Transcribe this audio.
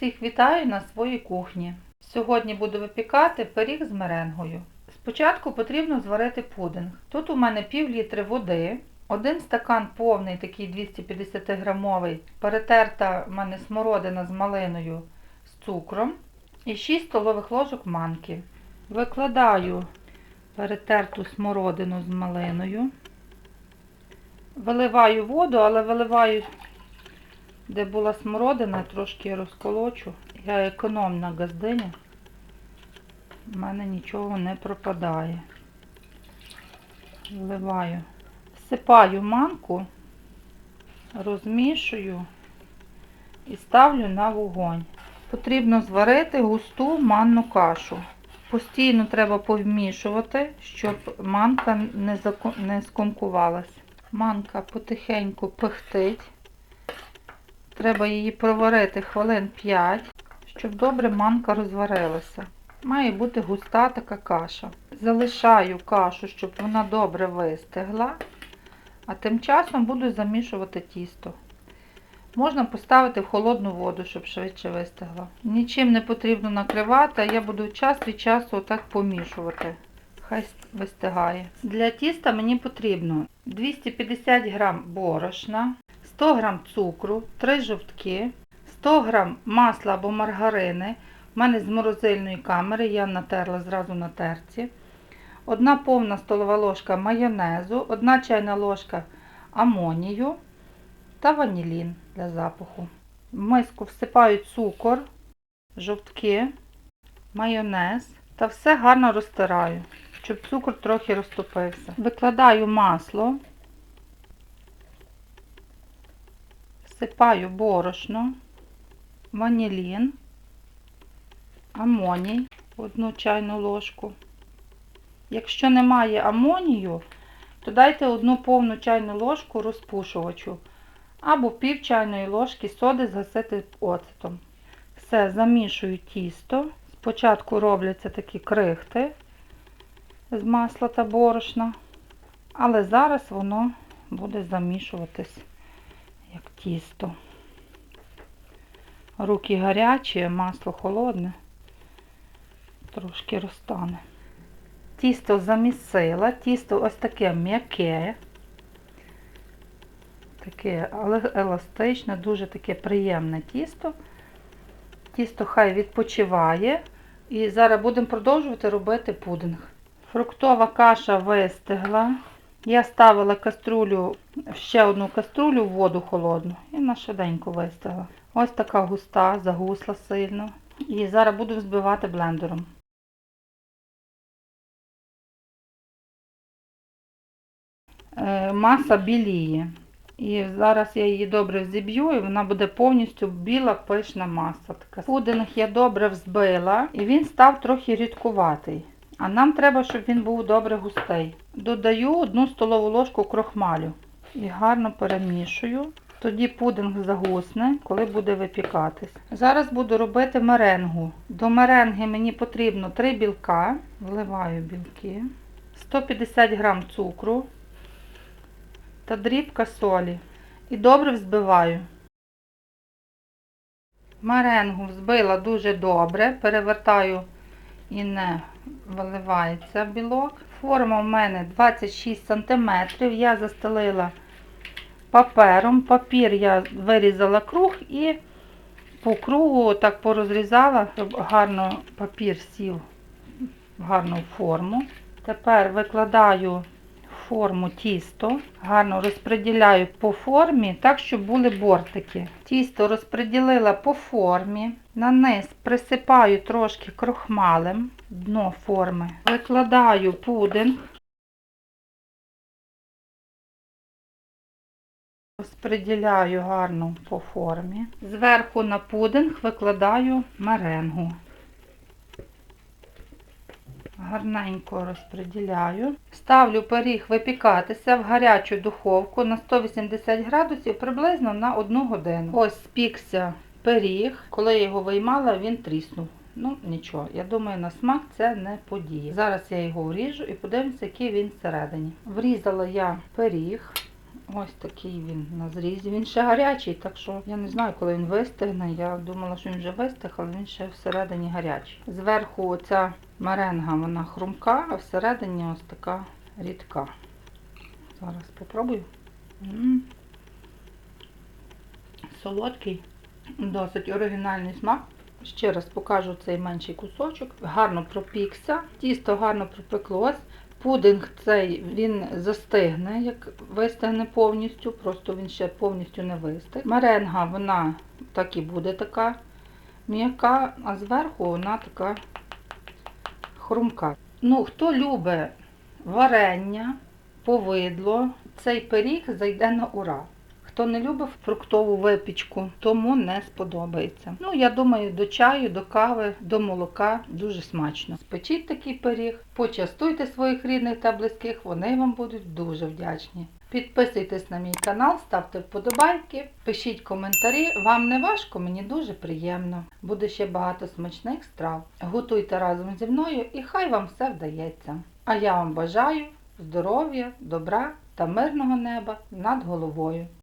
всіх вітаю на своїй кухні. Сьогодні буду випікати пиріг з меренгою. Спочатку потрібно зварити пудинг. Тут у мене пів літри води, один стакан повний, такий 250 грамовий, перетерта в мене смородина з малиною з цукром і 6 столових ложок манки. Викладаю перетерту смородину з малиною. Виливаю воду, але виливаю де була смородина, трошки розколочу. Я економна газдиня. У мене нічого не пропадає. Вливаю. Всипаю манку, розмішую і ставлю на вогонь. Потрібно зварити густу манну кашу. Постійно треба повмішувати, щоб манка не, скомкувалась. Манка потихеньку пихтить. Треба її проварити хвилин 5, щоб добре манка розварилася. Має бути густа така каша. Залишаю кашу, щоб вона добре вистигла, а тим часом буду замішувати тісто. Можна поставити в холодну воду, щоб швидше вистигла. Нічим не потрібно накривати, а я буду час від часу отак помішувати. Хай вистигає. Для тіста мені потрібно 250 г борошна, 100 г цукру, 3 жовтки, 100 г масла або маргарини. У мене з морозильної камери, я натерла зразу на терці. Одна повна столова ложка майонезу, одна чайна ложка амонію та ванілін для запаху. В миску всипаю цукор, жовтки, майонез та все гарно розтираю, щоб цукор трохи розтопився. Викладаю масло. Всипаю борошно, ванілін, амоній, одну чайну ложку. Якщо немає амонію, то дайте одну повну чайну ложку розпушувачу або пів чайної ложки соди згасити оцетом. Все, замішую тісто. Спочатку робляться такі крихти з масла та борошна, але зараз воно буде замішуватись як тісто. Руки гарячі, масло холодне, трошки розтане. Тісто замісила, тісто ось таке м'яке, таке еластичне, дуже таке приємне тісто. Тісто хай відпочиває. І зараз будемо продовжувати робити пудинг. Фруктова каша вистигла. Я ставила каструлю, ще одну каструлю в воду холодну і на швиденько вистигла. Ось така густа, загусла сильно. І зараз буду взбивати блендером. Е, Маса біліє. І зараз я її добре взіб'ю, і вона буде повністю біла пишна маса. Така. Пудинг я добре взбила, і він став трохи рідкуватий. А нам треба, щоб він був добре густий. Додаю одну столову ложку крохмалю і гарно перемішую. Тоді пудинг загусне, коли буде випікатись. Зараз буду робити меренгу. До меренги мені потрібно 3 білка, вливаю білки, 150 г цукру та дрібка солі. І добре взбиваю. Меренгу взбила дуже добре, перевертаю і не виливається білок. Форма в мене 26 см. Я застелила папером. Папір я вирізала круг і по кругу так порозрізала, щоб гарно папір сів в гарну форму. Тепер викладаю форму тісто, гарно розподіляю по формі, так, щоб були бортики. Тісто розподілила по формі, на низ присипаю трошки крохмалем дно форми, викладаю пудинг, розподіляю гарно по формі. Зверху на пудинг викладаю меренгу. Гарненько розподіляю. Ставлю пиріг випікатися в гарячу духовку на 180 градусів приблизно на 1 годину. Ось спікся пиріг. Коли я його виймала, він тріснув. Ну, нічого, я думаю, на смак це не подіє. Зараз я його вріжу і подивимося, який він всередині. Врізала я пиріг. Ось такий він на зрізі. Він ще гарячий, так що я не знаю, коли він вистигне. Я думала, що він вже вистиг, але він ще всередині гарячий. Зверху оця меренга вона хрумка, а всередині ось така рідка. Зараз спробую. Солодкий, досить оригінальний смак. Ще раз покажу цей менший кусочок. Гарно пропікся, тісто гарно пропеклось. Пудинг цей він застигне, як вистигне повністю, просто він ще повністю не вистиг. Меренга вона так і буде така м'яка, а зверху вона така хрумка. Ну, хто любить варення, повидло, цей пиріг зайде на ура. Хто не любить фруктову випічку, тому не сподобається. Ну, я думаю, до чаю, до кави, до молока дуже смачно. Спечіть такий пиріг, почастуйте своїх рідних та близьких, вони вам будуть дуже вдячні. Підписуйтесь на мій канал, ставте вподобайки, пишіть коментарі. Вам не важко, мені дуже приємно. Буде ще багато смачних страв. Готуйте разом зі мною і хай вам все вдається. А я вам бажаю здоров'я, добра та мирного неба над головою.